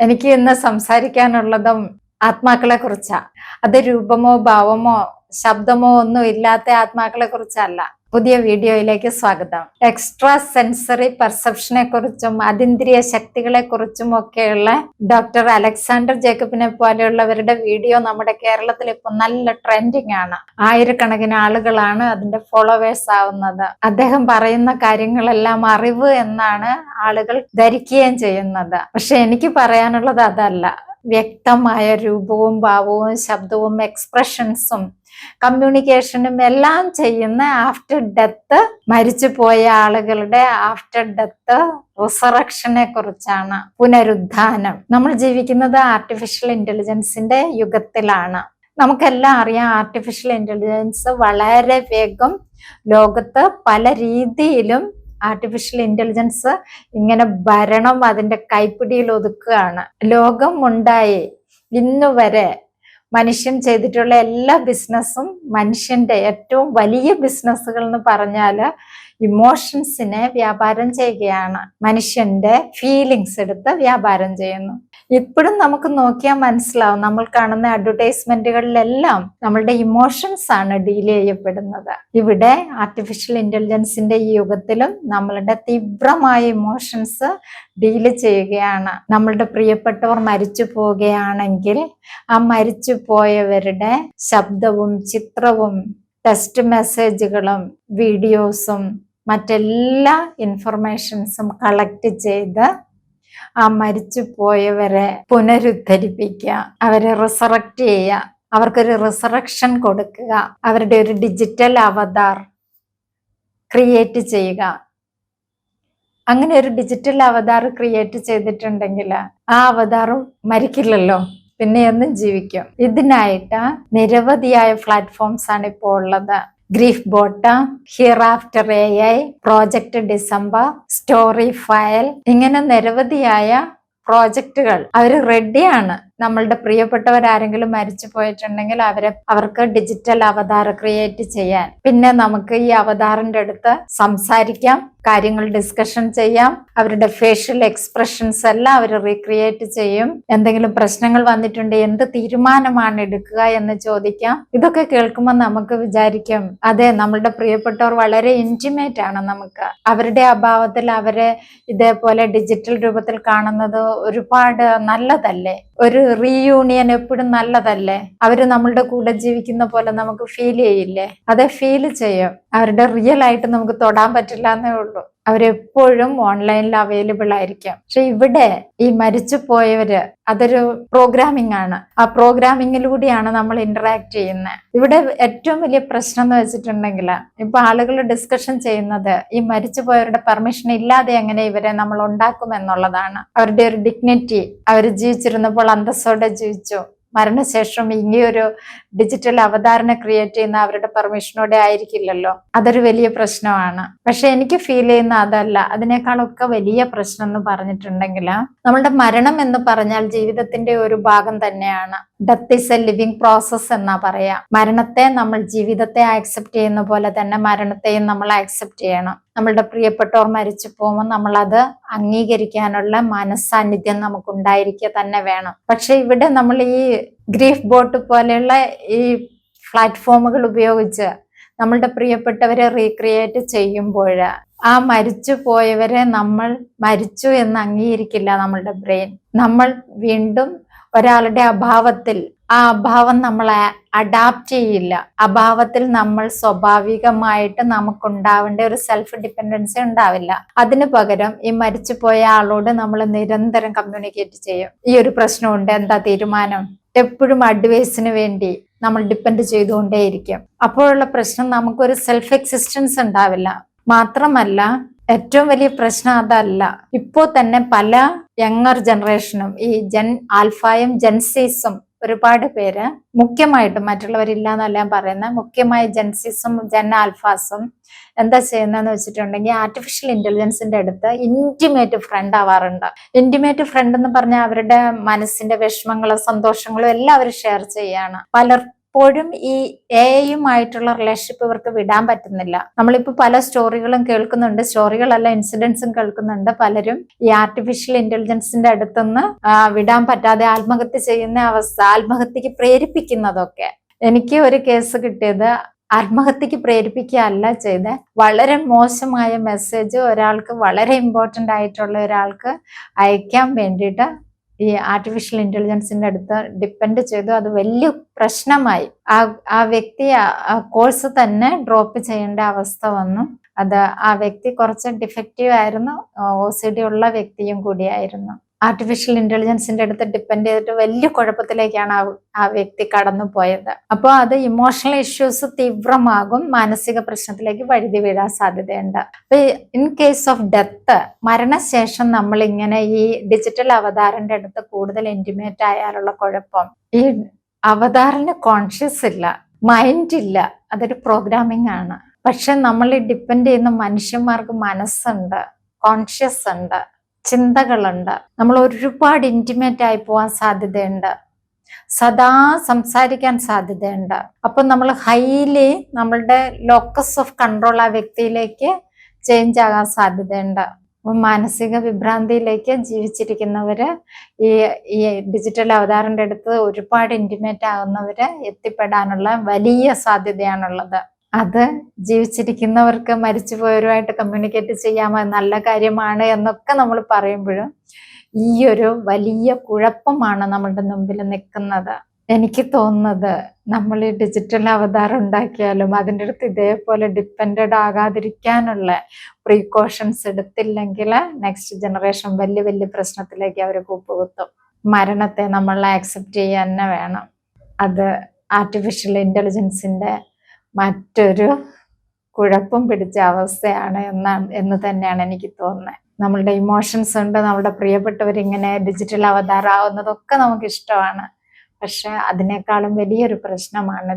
എനിക്ക് ഇന്ന് സംസാരിക്കാനുള്ളതും ആത്മാക്കളെ കുറിച്ചാ. അത് രൂപമോ ഭാവമോ ശബ്ദമോ ഒന്നും ഇല്ലാത്ത ആത്മാക്കളെ കുറിച്ചല്ല. പുതിയ വീഡിയോയിലേക്ക് സ്വാഗതം. എക്സ്ട്രാ സെൻസറി പെർസെപ്ഷനെ കുറിച്ചും അതിന്ദ്രിയ ശക്തികളെ കുറിച്ചും ഒക്കെയുള്ള ഡോക്ടർ അലക്സാണ്ടർ ജേക്കബിനെ പോലെയുള്ളവരുടെ വീഡിയോ നമ്മുടെ കേരളത്തിൽ ഇപ്പൊ നല്ല ട്രെൻഡിങ് ആണ്. ആയിരക്കണക്കിന് ആളുകളാണ് അതിന്റെ ഫോളോവേഴ്സ് ആവുന്നത്. അദ്ദേഹം പറയുന്ന കാര്യങ്ങളെല്ലാം അറിവ് എന്നാണ് ആളുകൾ ധരിക്കുകയും ചെയ്യുന്നത്. പക്ഷെ എനിക്ക് പറയാനുള്ളത് അതല്ല. വ്യക്തമായ രൂപവും ഭാവവും ശബ്ദവും എക്സ്പ്രഷൻസും കമ്മ്യൂണിക്കേഷനും എല്ലാം ചെയ്യുന്ന ആഫ്റ്റർ ഡെത്ത് മരിച്ചു പോയ ആളുകളുടെ ആഫ്റ്റർ ഡെത്ത് റിസറക്ഷനെ കുറിച്ചാണ് പുനരുദ്ധാനം. നമ്മൾ ജീവിക്കുന്നത് ആർട്ടിഫിഷ്യൽ ഇന്റലിജൻസിന്റെ യുഗത്തിലാണ്. നമുക്കെല്ലാം അറിയാം ആർട്ടിഫിഷ്യൽ ഇന്റലിജൻസ് വളരെ വേഗം ലോകത്ത് പല രീതിയിലും ആർട്ടിഫിഷ്യൽ ഇന്റലിജൻസ് ഇങ്ങനെ ഭരണം അതിന്റെ കൈപ്പിടിയിൽ ഒതുക്കുകയാണ്. ലോകം ഉണ്ടായി ഇന്നു വരെ മനുഷ്യൻ ചെയ്തിട്ടുള്ള എല്ലാ ബിസിനസ്സും മനുഷ്യന്റെ ഏറ്റവും വലിയ ബിസിനസ്സുകൾ എന്ന് പറഞ്ഞാൽ ഇമോഷൻസിനെ വ്യാപാരം ചെയ്യുകയാണ്. മനുഷ്യന്റെ ഫീലിങ്സ് എടുത്ത് വ്യാപാരം ചെയ്യുന്നു. ഇപ്പോഴും നമുക്ക് നോക്കിയാൽ മനസ്സിലാവും. നമ്മൾ കാണുന്ന അഡ്വർടൈസ്മെന്റുകളിലെല്ലാം നമ്മളുടെ ഇമോഷൻസ് ആണ് ഡീൽ ചെയ്യപ്പെടുന്നത്. ഇവിടെ ആർട്ടിഫിഷ്യൽ ഇന്റലിജൻസിന്റെ ഈ യുഗത്തിലും നമ്മളുടെ തീവ്രമായ ഇമോഷൻസ് ഡീൽ ചെയ്യുകയാണ്. നമ്മളുടെ പ്രിയപ്പെട്ടവർ മരിച്ചു പോവുകയാണെങ്കിൽ ആ മരിച്ചു പോയവരുടെ ശബ്ദവും ചിത്രവും ടെക്സ്റ്റ് മെസ്സേജുകളും വീഡിയോസും മറ്റെല്ലാ ഇൻഫർമേഷൻസും കളക്ട് ചെയ്ത് ആ മരിച്ചു പോയവരെ പുനരുദ്ധരിപ്പിക്കുക. അവരെ റിസറക്റ്റ് ചെയ്യുക. അവർക്കൊരു റിസറക്ഷൻ കൊടുക്കുക. അവരുടെ ഒരു ഡിജിറ്റൽ അവതാർ ക്രിയേറ്റ് ചെയ്യുക. അങ്ങനെ ഒരു ഡിജിറ്റൽ അവതാർ ക്രിയേറ്റ് ചെയ്തിട്ടുണ്ടെങ്കിൽ ആ അവതാറും മരിക്കില്ലല്ലോ. പിന്നെ എന്നും ജീവിക്കും. ഇതിനായിട്ട് നിരവധിയായ പ്ലാറ്റ്ഫോംസ് ആണ് ഇപ്പോൾ ഉള്ളത്. Grief bot hereafter A I project December story file ഇങ്ങനെ നിരവധിയായ പ്രോജക്റ്റുകൾ. അവർ റെഡിയാണ് നമ്മളുടെ പ്രിയപ്പെട്ടവർ ആരെങ്കിലും മരിച്ചു പോയിട്ടുണ്ടെങ്കിൽ അവരെ അവർക്ക് ഡിജിറ്റൽ അവതാർ ക്രിയേറ്റ് ചെയ്യാൻ. പിന്നെ നമുക്ക് ഈ അവതാറിന്റെ അടുത്ത് സംസാരിക്കാം കാര്യങ്ങൾ ഡിസ്കഷൻ ചെയ്യാം അവരുടെ ഫേഷ്യൽ എക്സ്പ്രഷൻസ് എല്ലാം അവർ റീക്രിയേറ്റ് ചെയ്യും. എന്തെങ്കിലും പ്രശ്നങ്ങൾ വന്നിട്ടുണ്ട് എന്ത് തീരുമാനമാണ് എടുക്കുക എന്ന് ചോദിക്കാം. ഇതൊക്കെ കേൾക്കുമ്പോൾ നമുക്ക് വിചാരിക്കും അതെ നമ്മളുടെ പ്രിയപ്പെട്ടവർ വളരെ ഇന്റിമേറ്റ് ആണ് നമുക്ക്. അവരുടെ അഭാവത്തിൽ അവരെ ഇതേപോലെ ഡിജിറ്റൽ രൂപത്തിൽ കാണുന്നത് ഒരുപാട് നല്ലതല്ലേ? ഒരു റീയൂണിയൻ എപ്പോഴും നല്ലതല്ലേ? അവർ നമ്മളുടെ കൂടെ ജീവിക്കുന്ന പോലെ നമുക്ക് ഫീൽ ചെയ്യില്ലേ? അതെ ഫീൽ ചെയ്യും. അവരുടെ റിയൽ ആയിട്ട് നമുക്ക് തൊടാൻ പറ്റില്ല എന്നേ ഉള്ളൂ. അവരെപ്പോഴും ഓൺലൈനിൽ അവൈലബിൾ ആയിരിക്കാം. പക്ഷെ ഇവിടെ ഈ മരിച്ചു പോയവര് അതൊരു പ്രോഗ്രാമിംഗ് ആണ്. ആ പ്രോഗ്രാമിങ്ങിലൂടെയാണ് നമ്മൾ ഇന്ററാക്ട് ചെയ്യുന്നത് ഇവിടെ ഏറ്റവും വലിയ പ്രശ്നം എന്ന് വെച്ചിട്ടുണ്ടെങ്കിൽ ഇപ്പൊ ആളുകൾ ഡിസ്കഷൻ ചെയ്യുന്നത് ഈ മരിച്ചു പോയവരുടെ പെർമിഷൻ ഇല്ലാതെ എങ്ങനെ ഇവരെ നമ്മൾ ഉണ്ടാക്കും എന്നുള്ളതാണ്. അവരുടെ ഒരു ഡിഗ്നിറ്റി അവർ ജീവിച്ചിരുന്നപ്പോൾ അന്തസ്സോടെ ജീവിച്ചു. മരണശേഷം ഇങ്ങനെയൊരു ഡിജിറ്റൽ അവതാരണ ക്രിയേറ്റ് ചെയ്യുന്ന അവരുടെ പെർമിഷനോടെ ആയിരിക്കില്ലല്ലോ. അതൊരു വലിയ പ്രശ്നമാണ്. പക്ഷെ എനിക്ക് ഫീൽ ചെയ്യുന്ന അതല്ല. അതിനേക്കാളൊക്കെ വലിയ പ്രശ്നം എന്ന് പറഞ്ഞിട്ടുണ്ടെങ്കിൽ നമ്മളുടെ മരണം എന്ന് പറഞ്ഞാൽ ജീവിതത്തിന്റെ ഒരു ഭാഗം തന്നെയാണ്. Death is a living process എന്നാ പറയാ. മരണത്തെ നമ്മൾ ജീവിതത്തെ ആക്സെപ്റ്റ് ചെയ്യുന്ന പോലെ തന്നെ മരണത്തെയും നമ്മൾ ആക്സെപ്റ്റ് ചെയ്യണം. നമ്മളുടെ പ്രിയപ്പെട്ടവർ മരിച്ചു പോകുമ്പോൾ നമ്മൾ അത് അംഗീകരിക്കാനുള്ള മനസ്സാന്നിധ്യം നമുക്ക് ഉണ്ടായിരിക്കുക തന്നെ വേണം. പക്ഷെ ഇവിടെ നമ്മൾ ഈ ഗ്രീഫ് ബോട്ട് പോലെയുള്ള ഈ പ്ലാറ്റ്ഫോമുകൾ ഉപയോഗിച്ച് നമ്മളുടെ പ്രിയപ്പെട്ടവരെ റീക്രിയേറ്റ് ചെയ്യുമ്പോൾ ആ മരിച്ചു പോയവരെ നമ്മൾ മരിച്ചു എന്ന് അംഗീകരിക്കില്ല നമ്മളുടെ ബ്രെയിൻ. നമ്മൾ വീണ്ടും ഒരാളുടെ അഭാവത്തിൽ ആ അഭാവം നമ്മൾ അഡാപ്റ്റ് ചെയ്യില്ല. അഭാവത്തിൽ നമ്മൾ സ്വാഭാവികമായിട്ട് നമുക്കുണ്ടാവേണ്ട ഒരു സെൽഫ് ഡിപ്പെൻഡൻസി ഉണ്ടാവില്ല. അതിനു പകരം ഈ മരിച്ചുപോയ ആളോട് നമ്മൾ നിരന്തരം കമ്മ്യൂണിക്കേറ്റ് ചെയ്യും. ഈ ഒരു പ്രശ്നമുണ്ട് എന്താ തീരുമാനം? എപ്പോഴും അഡ്വൈസിന് വേണ്ടി നമ്മൾ ഡിപ്പെൻഡ് ചെയ്തുകൊണ്ടേയിരിക്കും. അപ്പോഴുള്ള പ്രശ്നം നമുക്കൊരു സെൽഫ് എക്സിസ്റ്റൻസ് ഉണ്ടാവില്ല. മാത്രമല്ല ഏറ്റവും വലിയ പ്രശ്നം അതല്ല. ഇപ്പോൾ തന്നെ പല യങ്ങർ ജനറേഷനും ഈ ജൻ ആൽഫായും ജെൻസീസും ഒരുപാട് പേര് മുഖ്യമായിട്ടും മറ്റുള്ളവരില്ല എന്നല്ല ഞാൻ പറയുന്നത് മുഖ്യമായ ജെൻസിസും ജൻ ആൽഫാസും എന്താ ചെയ്യുന്നതെന്ന് വെച്ചിട്ടുണ്ടെങ്കിൽ ആർട്ടിഫിഷ്യൽ ഇന്റലിജൻസിന്റെ അടുത്ത് ഇന്റിമേറ്റ് ഫ്രണ്ട് ആവാറുണ്ട്. ഇന്റിമേറ്റ് ഫ്രണ്ട് എന്ന് പറഞ്ഞാൽ അവരുടെ മനസ്സിന്റെ വിഷമങ്ങളും സന്തോഷങ്ങളും എല്ലാം അവർ ഷെയർ ചെയ്യാണ്. പലർ ഇപ്പോഴും ഈ എയുമായിട്ടുള്ള റിലേഷൻഷിപ്പ് ഇവർക്ക് വിടാൻ പറ്റുന്നില്ല. നമ്മളിപ്പോ പല സ്റ്റോറികളും കേൾക്കുന്നുണ്ട്. സ്റ്റോറികളല്ല ഇൻസിഡൻസും കേൾക്കുന്നുണ്ട്. പലരും ഈ ആർട്ടിഫിഷ്യൽ ഇന്റലിജൻസിന്റെ അടുത്തുനിന്ന് വിടാൻ പറ്റാതെ ആത്മഹത്യ ചെയ്യുന്ന അവസ്ഥ ആത്മഹത്യക്ക് പ്രേരിപ്പിക്കുന്നതൊക്കെ. എനിക്ക് ഒരു കേസ് കിട്ടിയത് ആത്മഹത്യക്ക് പ്രേരിപ്പിക്കുകയല്ല ചെയ്ത്. വളരെ മോശമായ മെസ്സേജ് ഒരാൾക്ക് വളരെ ഇമ്പോർട്ടന്റ് ആയിട്ടുള്ള ഒരാൾക്ക് അയക്കാൻ വേണ്ടിയിട്ട് ഈ ആർട്ടിഫിഷ്യൽ ഇന്റലിജൻസിന്റെ അടുത്ത് ഡിപ്പെൻഡ് ചെയ്തു. അത് വലിയ പ്രശ്നമായി. ആ ആ വ്യക്തി ആ കോഴ്സ് തന്നെ ഡ്രോപ്പ് ചെയ്യേണ്ട അവസ്ഥ വന്നു. അത് ആ വ്യക്തി കുറച്ച് ഡിഫക്റ്റീവ് ആയിരുന്നു. ഒ സി ഡി ഉള്ള വ്യക്തിയും കൂടിയായിരുന്നു. ആർട്ടിഫിഷ്യൽ ഇന്റലിജൻസിന്റെ അടുത്ത് ഡിപ്പെൻഡ് ചെയ്തിട്ട് വലിയ കുഴപ്പത്തിലേക്കാണ് ആ വ്യക്തി കടന്നു പോയത്. അപ്പോൾ അത് ഇമോഷണൽ ഇഷ്യൂസ് തീവ്രമാകും മാനസിക പ്രശ്നത്തിലേക്ക് വഴുതി വീഴാൻ സാധ്യതയുണ്ട്. അപ്പൊ ഇൻ കേസ് ഓഫ് ഡെത്ത് മരണശേഷം നമ്മൾ ഇങ്ങനെ ഈ ഡിജിറ്റൽ അവതാറിന്റെ അടുത്ത് കൂടുതൽ ഇന്റിമേറ്റ് ആയാലുള്ള കുഴപ്പം ഈ അവതാറിന് കോൺഷ്യസ് ഇല്ല മൈൻഡ് ഇല്ല അതൊരു പ്രോഗ്രാമിംഗ് ആണ്. പക്ഷെ നമ്മൾ ഡിപ്പെൻഡ് ചെയ്യുന്ന മനുഷ്യന്മാർക്ക് മനസ്സുണ്ട് കോൺഷ്യസ് ഉണ്ട്. ചിന്തകളുണ്ട്. നമ്മൾ ഒരുപാട് ഇന്റിമേറ്റ് ആയി പോകാൻ സാധ്യതയുണ്ട്. സദാ സംസാരിക്കാൻ സാധ്യതയുണ്ട്. അപ്പം നമ്മൾ ഹൈലി നമ്മളുടെ ലോക്കസ് ഓഫ് കൺട്രോൾ ആ വ്യക്തിയിലേക്ക് ചേഞ്ച് ആകാൻ സാധ്യതയുണ്ട്. മാനസിക വിഭ്രാന്തിയിലേക്ക് ജീവിച്ചിരിക്കുന്നവര് ഈ ഈ ഡിജിറ്റൽ അവതാരന്റെ അടുത്ത് ഒരുപാട് ഇന്റിമേറ്റ് ആകുന്നവര് എത്തിപ്പെടാനുള്ള വലിയ സാധ്യതയാണുള്ളത്. അത് ജീവിച്ചിരിക്കുന്നവർക്ക് മരിച്ചുപോയവരുമായിട്ട് കമ്മ്യൂണിക്കേറ്റ് ചെയ്യാമോ നല്ല കാര്യമാണ് എന്നൊക്കെ നമ്മൾ പറയുമ്പോഴും ഈ ഒരു വലിയ കുഴപ്പമാണ് നമ്മളുടെ മുമ്പിൽ നിൽക്കുന്നത്. എനിക്ക് തോന്നുന്നത് നമ്മൾ ഈ ഡിജിറ്റൽ അവതാരം ഉണ്ടാക്കിയാലും അതിന്റെ അടുത്ത് ഇതേപോലെ ഡിപ്പെൻഡ് ആകാതിരിക്കാനുള്ള പ്രീക്കോഷൻസ് എടുത്തില്ലെങ്കിൽ നെക്സ്റ്റ് ജനറേഷൻ വലിയ വലിയ പ്രശ്നത്തിലേക്ക് അവർ കൂപ്പുകുത്തും. മരണത്തെ നമ്മൾ ആക്സെപ്റ്റ് ചെയ്യാൻ തന്നെ വേണം. അത് ആർട്ടിഫിഷ്യൽ ഇന്റലിജൻസിന്റെ മറ്റൊരു കുഴപ്പം പിടിച്ച അവസ്ഥയാണ് എന്നാണ് എന്ന് തന്നെയാണ് എനിക്ക് തോന്നുന്നത്. നമ്മളുടെ ഇമോഷൻസ് ഉണ്ട് നമ്മുടെ പ്രിയപ്പെട്ടവർ പ്രിയപ്പെട്ടവരിങ്ങനെ ഡിജിറ്റൽ അവതാറാവുന്നതൊക്കെ നമുക്ക് ഇഷ്ടമാണ് പക്ഷെ അതിനേക്കാളും വലിയൊരു പ്രശ്നമാണിത്.